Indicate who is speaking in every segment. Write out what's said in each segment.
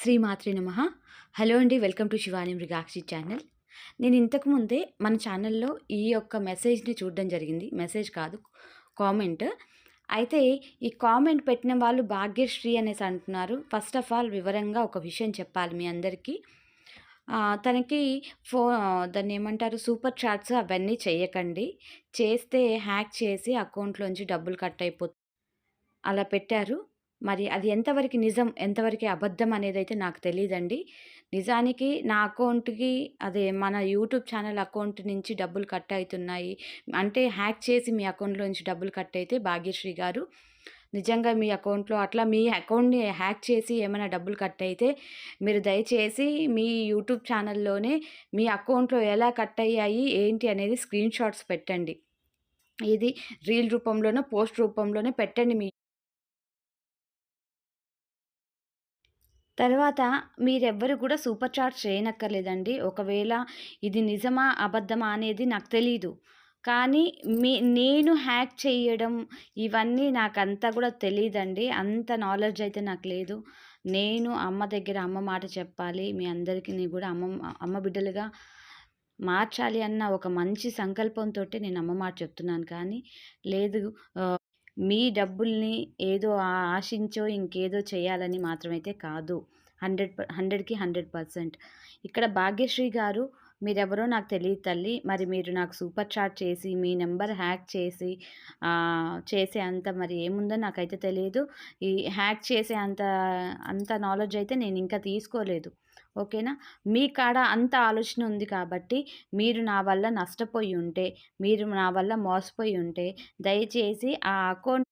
Speaker 1: శ్రీమాత్రే నమ. హలో అండి welcome to Shivani Mrigakshi channel. నేను ఇంతకు ముందే మన ఛానల్లో ఈ యొక్క మెసేజ్ని చూడడం జరిగింది. మెసేజ్ కాదు కామెంట్. అయితే ఈ కామెంట్ పెట్టిన వాళ్ళు భాగ్యశ్రీ అనేసి అంటున్నారు. ఫస్ట్ ఆఫ్ ఆల్ వివరంగా ఒక విషయం చెప్పాలి మీ అందరికీ. తనకి ఫో దాన్ని ఏమంటారు సూపర్ చాట్స్ అవన్నీ చేయకండి. చేస్తే హ్యాక్ చేసి అకౌంట్లోంచి డబ్బులు కట్ అయిపోతుంది అలా పెట్టారు. మరి అది ఎంతవరకు నిజం ఎంతవరకు అబద్ధం అనేది అయితే నాకు తెలియదండి నిజానికి నా అకౌంట్కి అదే మన యూట్యూబ్ ఛానల్ అకౌంట్ నుంచి డబ్బులు కట్ అవుతున్నాయి. అంటే హ్యాక్ చేసి మీ అకౌంట్లో నుంచి డబ్బులు కట్ అయితే భాగ్యశ్రీ గారు నిజంగా మీ అకౌంట్లో అట్లా మీ అకౌంట్ని హ్యాక్ చేసి ఏమైనా డబ్బులు కట్ అయితే మీరు దయచేసి మీ యూట్యూబ్ ఛానల్లోనే మీ అకౌంట్లో ఎలా కట్ అయ్యాయి ఏంటి అనేది స్క్రీన్ షాట్స్ పెట్టండి. ఇది రీల్ రూపంలోనో పోస్ట్ రూపంలోనే పెట్టండి మీ తర్వాత మీరెవ్వరు కూడా సూపర్ చాట్ చేయనక్కర్లేదండి. ఒకవేళ ఇది నిజమా అబద్ధమా అనేది నాకు తెలీదు. కానీ మీ నేను హ్యాక్ చేయడం ఇవన్నీ నాకు అంతా కూడా తెలియదండి అంత నాలెడ్జ్ అయితే నాకు లేదు. నేను అమ్మ దగ్గర అమ్మ మాట చెప్పాలి. మీ అందరికీ కూడా అమ్మ అమ్మ బిడ్డలుగా మార్చాలి అన్న ఒక మంచి సంకల్పంతో నేను అమ్మ మాట చెప్తున్నాను. కానీ లేదు మీ డబ్బుల్ని ఏదో ఆశించో ఇంకేదో చేయాలని మాత్రమైతే కాదు. హండ్రెడ్ హండ్రెడ్కి హండ్రెడ్ పర్సెంట్. ఇక్కడ భాగ్యశ్రీ గారు మీరెవరో నాకు తెలియదు తల్లి మరి మీరు నాకు సూపర్ చాట్ చేసి మీ నెంబర్ హ్యాక్ చేసి చేసే అంత మరి ఏముందో నాకైతే తెలియదు ఈ హ్యాక్ చేసే అంత అంత నాలెడ్జ్ అయితే నేను ఇంకా తీసుకోలేదు. ఓకేనా? మీ కాడ అంత ఆలోచన ఉంది కాబట్టి మీరు నా వల్ల నష్టపోయి ఉంటే మీరు నా వల్ల మోసపోయి ఉంటే దయచేసి ఆ అకౌంట్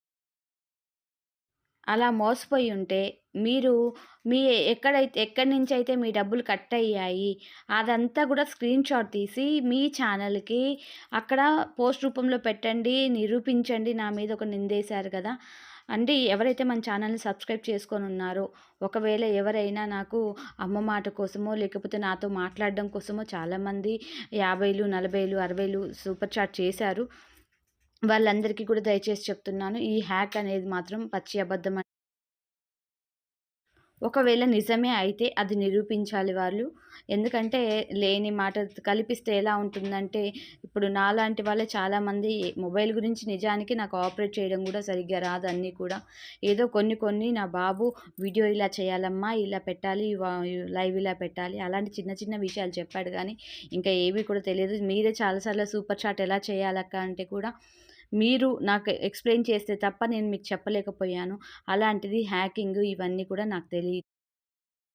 Speaker 1: అలా మోసపోయి ఉంటే మీరు మీ ఎక్కడైతే ఎక్కడి నుంచి అయితే మీ డబ్బులు కట్ అయ్యాయి అదంతా కూడా స్క్రీన్ షాట్ తీసి మీ ఛానల్కి అక్కడ పోస్ట్ రూపంలో పెట్టండి నిరూపించండి నా మీద ఒక నిందేశారు కదా. అంటే ఎవరైతే మన ఛానల్ని సబ్స్క్రైబ్ చేసుకొని ఉన్నారో ఒకవేళ ఎవరైనా నాకు అమ్మ మాట కోసమో లేకపోతే నాతో మాట్లాడడం కోసమో చాలామంది యాభైలు నలభైలు అరవైలు సూపర్ చాట్ చేశారు. వాళ్ళందరికీ కూడా దయచేసి చెప్తున్నాను ఈ హ్యాక్ అనేది మాత్రం పచ్చి అబద్ధం ఒకవేళ నిజమే అయితే అది నిరూపించాలి వాళ్ళు. ఎందుకంటే లేని మాట కల్పిస్తే ఎలా ఉంటుందంటే ఇప్పుడు నాలాంటి వాళ్ళే చాలామంది మొబైల్ గురించి నిజానికి నాకు ఆపరేట్ చేయడం కూడా సరిగ్గా రాదు అన్నీ కూడా. ఏదో కొన్ని కొన్ని నా బాబు వీడియో ఇలా చేయాలమ్మా ఇలా పెట్టాలి వా- లైవ్ ఇలా పెట్టాలి అలాంటి చిన్న చిన్న విషయాలు చెప్పాడు కానీ ఇంకా ఏవి కూడా తెలియదు. మీరే చాలాసార్లు సూపర్ చాట్ ఎలా చేయాలక్క అంటే కూడా మీరు నాకు ఎక్స్ప్లెయిన్ చేస్తే తప్ప నేను మీకు చెప్పలేకపోయాను. అలాంటిది హ్యాకింగ్ ఇవన్నీ కూడా నాకు తెలియదు.